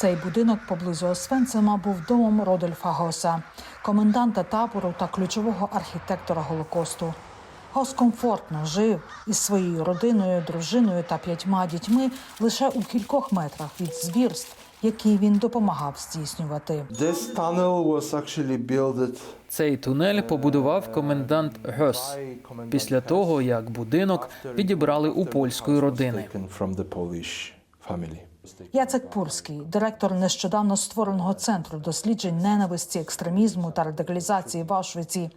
Цей будинок поблизу Освенцима був домом Родольфа Госа, коменданта табору та ключового архітектора Голокосту. Гос комфортно жив із своєю родиною, дружиною та п'ятьма дітьми лише у кількох метрах від звірств, які він допомагав здійснювати. This tunnel was actually built Цей тунель побудував комендант Гьос після того, як будинок підібрали у польської родини. Яцек Пурський, директор нещодавно створеного центру досліджень ненависті, екстремізму та радикалізації в Аушвіці.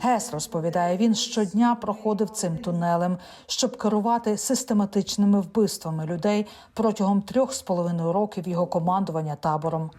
Гес розповідає, він щодня проходив цим тунелем, щоб керувати систематичними вбивствами людей протягом трьох з половиною років його командування табором.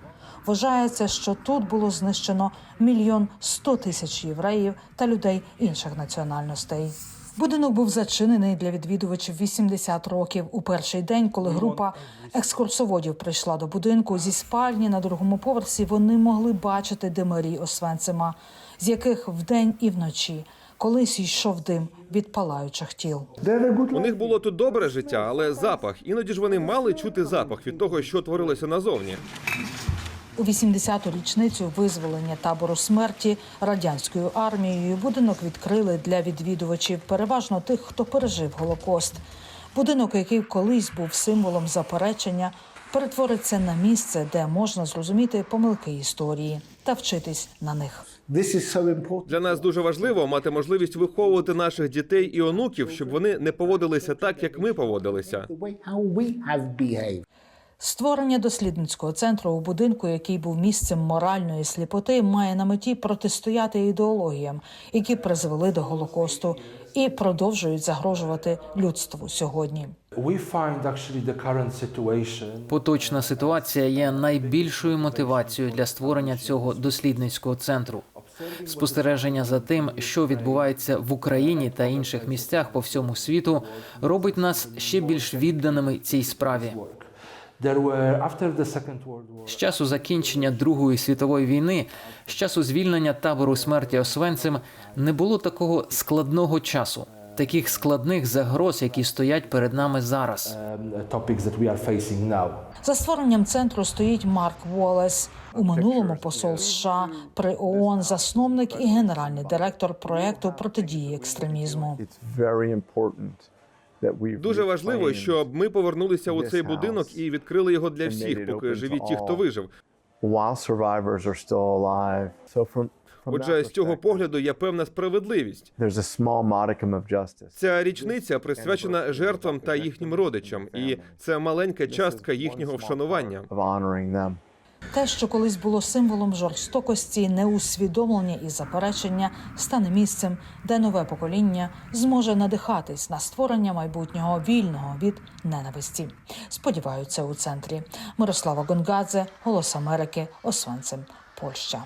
Вважається, що тут було знищено мільйон сто тисяч євреїв та людей інших національностей. Будинок був зачинений для відвідувачів 80 років у перший день, коли група екскурсоводів прийшла до будинку зі спальні на другому поверсі. Вони могли бачити димарі Освенцима, з яких вдень і вночі колись йшов дим від палаючих тіл. У них було тут добре життя, але запах. Іноді ж вони мали чути запах від того, що творилося назовні. У 80-ту річницю визволення табору смерті радянською армією будинок відкрили для відвідувачів, переважно тих, хто пережив голокост. Будинок, який колись був символом заперечення, перетвориться на місце, де можна зрозуміти помилки історії та вчитись на них. Для нас дуже важливо мати можливість виховувати наших дітей і онуків, щоб вони не поводилися так, як ми поводилися. Створення дослідницького центру у будинку, який був місцем моральної сліпоти, має на меті протистояти ідеологіям, які призвели до голокосту і продовжують загрожувати людству сьогодні. Поточна ситуація є найбільшою мотивацією для створення цього дослідницького центру. Спостереження за тим, що відбувається в Україні та інших місцях по всьому світу, робить нас ще більш відданими цій справі. З часу закінчення Другої світової війни, з часу звільнення табору смерті Освенцим, не було такого складного часу, таких складних загроз, які стоять перед нами зараз. Um, now. За створенням центру стоїть Марк Уоллес, у минулому посол США при ООН, засновник і генеральний директор проекту протидії екстремізму. Дуже важливо, щоб ми повернулися у цей будинок і відкрили його для всіх, поки живі ті, хто вижив. Отже, з цього погляду є певна справедливість. Ця річниця присвячена жертвам та їхнім родичам, і це маленька частка їхнього вшанування. Те, що колись було символом жорстокості, неусвідомлення і заперечення, стане місцем, де нове покоління зможе надихатись на створення майбутнього вільного від ненависті. Сподіваються у центрі. Мирослава Гонгадзе, Голос Америки, Освенцим, Польща.